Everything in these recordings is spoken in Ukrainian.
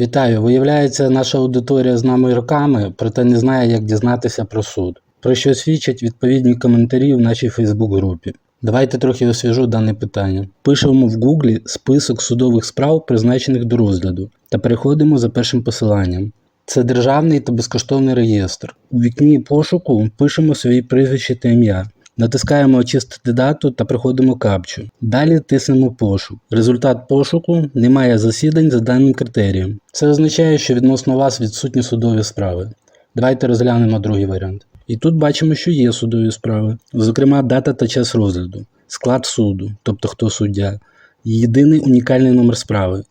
Вітаю! Виявляється, наша аудиторія з нами роками, проте не знає, як дізнатися про суд, про що свідчать відповідні коментарі в нашій Фейсбук-групі. Давайте трохи освіжу дане питання. Пишемо в Гуглі список судових справ, призначених до розгляду, та переходимо за першим посиланням. Це державний та безкоштовний реєстр. У вікні пошуку пишемо свої прізвище та ім'я. Натискаємо Очистити дату та проходимо капчу. Далі тиснемо пошук. Результат пошуку немає засідань за даним критерієм. Це означає, що відносно вас відсутні судові справи. Давайте розглянемо другий варіант. І тут бачимо, що є судові справи, зокрема дата та час розгляду, склад суду, тобто хто суддя, єдиний унікальний номер справи,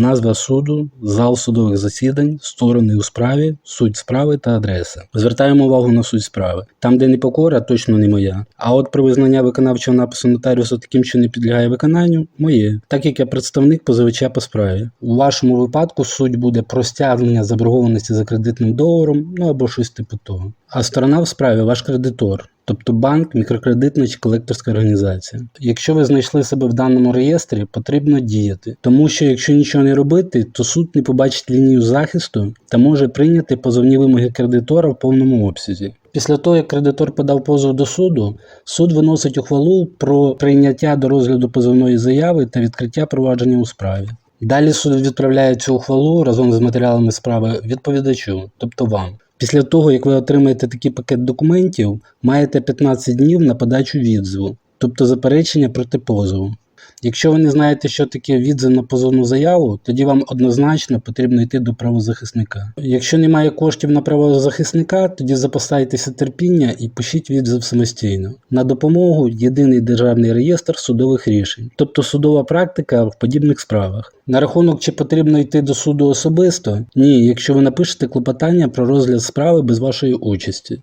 назва суду, зал судових засідань, сторони у справі, суть справи та адреса. Звертаємо увагу на суть справи. Там, де непокора, точно не моя. А от про визнання виконавчого напису нотаріуса таким, що не підлягає виконанню, моє, так як я представник позивача по справі. У вашому випадку суть буде про стягнення заборгованості за кредитним договором, ну або щось типу того. А сторона в справі ваш кредитор. Тобто банк, мікрокредитна чи колекторська організація. Якщо ви знайшли себе в даному реєстрі, потрібно діяти, тому що якщо нічого не робити, то суд не побачить лінію захисту та може прийняти позовні вимоги кредитора в повному обсязі. Після того, як кредитор подав позов до суду, суд виносить ухвалу про прийняття до розгляду позовної заяви та відкриття провадження у справі. Далі суд відправляє цю ухвалу разом з матеріалами справи відповідачу, тобто вам. Після того, як ви отримаєте такий пакет документів, маєте 15 днів на подачу відзву, тобто заперечення проти позову. Якщо ви не знаєте, що таке відзив на позовну заяву, тоді вам однозначно потрібно йти до правозахисника. Якщо немає коштів на правозахисника, тоді запасайтеся терпіння і пишіть відзив самостійно. На допомогу єдиний державний реєстр судових рішень, тобто судова практика в подібних справах. На рахунок, чи потрібно йти до суду особисто? Ні, якщо ви напишете клопотання про розгляд справи без вашої участі.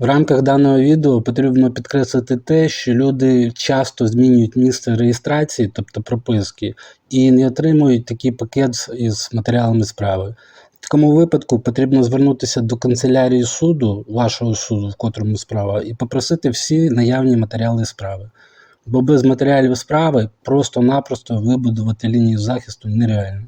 В рамках даного відео потрібно підкреслити те, що люди часто змінюють місце реєстрації, тобто прописки, і не отримують такий пакет із матеріалами справи. В такому випадку потрібно звернутися до канцелярії суду, вашого суду, в котрому справа, і попросити всі наявні матеріали справи. Бо без матеріалів справи просто-напросто вибудувати лінію захисту нереально.